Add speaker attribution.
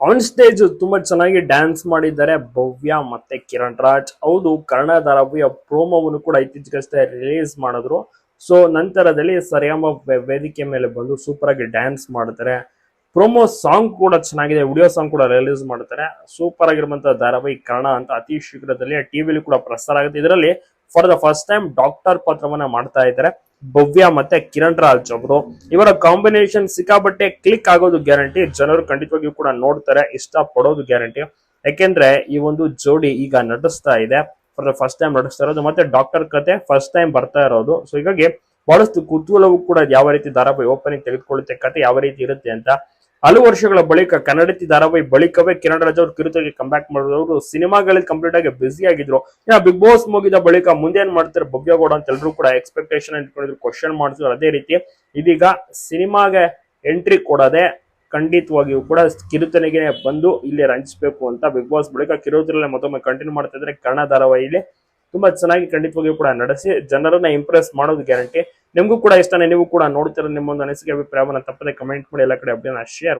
Speaker 1: On stage ತುಂಬಾ ಚೆನ್ನಾಗಿ dance ಮಾಡಿದ್ದಾರೆ. ಭವ್ಯ ಮತ್ತೆ ಕಿರಣ್ ರಾಜ್. ಹೌದು ಕನ್ನಡ ಧಾರಾವಾಹಿಯ ಪ್ರೋಮೋವನ್ನು ಕೂಡ ಇತ್ತೀಚೆಗಷ್ಟೇ ರಿಲೀಸ್ ಮಾಡಿದ್ರು. ಸೊ ನಂತರದಲ್ಲಿ ಸರಿಯಮ್ಮ ವೇದಿಕೆ ಮೇಲೆ ಬಂದು ಸೂಪರ್ ಆಗಿ ಡ್ಯಾನ್ಸ್ ಮಾಡ್ತಾರೆ. ಪ್ರೊಮೋ ಸಾಂಗ್ ಕೂಡ ಚೆನ್ನಾಗಿದೆ ವಿಡಿಯೋ ಸಾಂಗ್ ಕೂಡ ರಿಲೀಸ್ ಮಾಡ್ತಾರೆ. ಸೂಪರ್ ಆಗಿರುವಂತಹ ಧಾರಾವಾಹಿ ಕನ್ನಡ ಅಂತ ಅತಿ ಶೀಘ್ರದಲ್ಲಿ ಟಿವಿಲಿ ಕೂಡ ಪ್ರಸಾರ ಆಗುತ್ತೆ. ಇದರಲ್ಲಿ for the first time doctor ಪಾತ್ರವನ್ನ ಮಾಡ್ತಾ ಇದ್ದಾರೆ. ಭವ್ಯ ಮತ್ತೆ ಕಿರಣ್ ರಾಜ್ ಅವರು. ಇವರ ಕಾಂಬಿನೇಷನ್ ಸಿಕ್ಕಾಬಟ್ಟೆ ಕ್ಲಿಕ್ ಆಗೋದು ಗ್ಯಾರಂಟಿ ಜನರು ಖಂಡಿತವಾಗಿಯೂ ಕೂಡ ನೋಡ್ತಾರೆ ಇಷ್ಟ ಪಡೋದು ಗ್ಯಾರಂಟಿ ಯಾಕೆಂದ್ರೆ ಈ ಒಂದು ಜೋಡಿ ಈಗ ನಟಿಸ್ತಾ ಇದೆ. ಫಾರ್ ದ ಫಸ್ಟ್ ಟೈಮ್ ನಟಿಸ್ತಾ ಇರೋದು ಮತ್ತೆ ಡಾಕ್ಟರ್ ಕತೆ ಫಸ್ಟ್ ಟೈಮ್ ಬರ್ತಾ ಇರೋದು. ಸೊ ಹೀಗಾಗಿ ಬಹಳಷ್ಟು ಕುತೂಹಲವೂ ಕೂಡ ಯಾವ ರೀತಿ ಧಾರಾವಾಹಿ ಓಪನಿಂಗ್ ತೆಗೆದುಕೊಳ್ಳುತ್ತೆ, ಕತೆ ಯಾವ ರೀತಿ ಇರುತ್ತೆ ಅಂತ ಹಲವು ವರ್ಷಗಳ ಬಳಿಕ ಕನ್ನಡತಿ ಧಾರಾವಾಹಿ ಬಳಿಕವೇ ಕಿರಣ್ ರಾಜ್ ಅವರು ಕಿರುತೆಗೆ ಕಂಬ್ಯಾಕ್ ಅವರು ಸಿನಿಮಾಗಳಲ್ಲಿ ಕಂಪ್ಲೀಟ್ ಆಗಿ ಬ್ಯುಸಿ ಆಗಿದ್ರು. ಬಿಗ್ ಬಾಸ್ ಮುಗಿದ ಬಳಿಕ ಮುಂದೆ ಏನ್ ಮಾಡ್ತಾರೆ? ಭವ್ಯಗೌಡ ಅಂತ ಎಲ್ಲರೂ ಕೂಡ ಎಕ್ಸ್ಪೆಕ್ಟೇಷನ್ ಇಟ್ಕೊಂಡಿದ್ರು ಕ್ವಶನ್ ಮಾಡ್ತಿದ್ರು. ಅದೇ ರೀತಿ ಇದೀಗ ಸಿನಿಮಾಗೆ ಎಂಟ್ರಿ ಕೊಡದೆ ಖಂಡಿತವಾಗಿಯೂ ಕೂಡ ಕಿರುತನಿಗೆ ಬಂದು ಇಲ್ಲಿ ರಂಜಿಸಬೇಕು ಅಂತ ಬಿಗ್ ಬಾಸ್ ಬಳಿಕ ಕಿರುತರಲ್ಲೇ ಮತ್ತೊಮ್ಮೆ ಕಂಟಿನ್ಯೂ ಮಾಡ್ತಾ ಇದ್ರೆ ಕನ್ನಡ ಧಾರಾವಾಹಿಲಿ. ತುಂಬಾ ಚೆನ್ನಾಗಿ ಖಂಡಿತವಾಗಿಯೂ ಕೂಡ ನಡೆಸಿ. ಜನರನ್ನ ಇಂಪ್ರೆಸ್ ಮಾಡೋದು ಗ್ಯಾರಂಟಿ ನಿಮಗೂ ಕೂಡ ಇಷ್ಟನೇ, ನೀವು ಕೂಡ ನೋಡ್ತಿರೋ ನಿಮ್ಮ ಒಂದು ಅನಿಸಿಕೆ, ಅಭಿಪ್ರಾಯವನ್ನು ತಪ್ಪದೆ ಕಮೆಂಟ್ ಮಾಡಿ, ಎಲ್ಲ ಕಡೆ ಅಭಿಯಾನ ಶೇರ್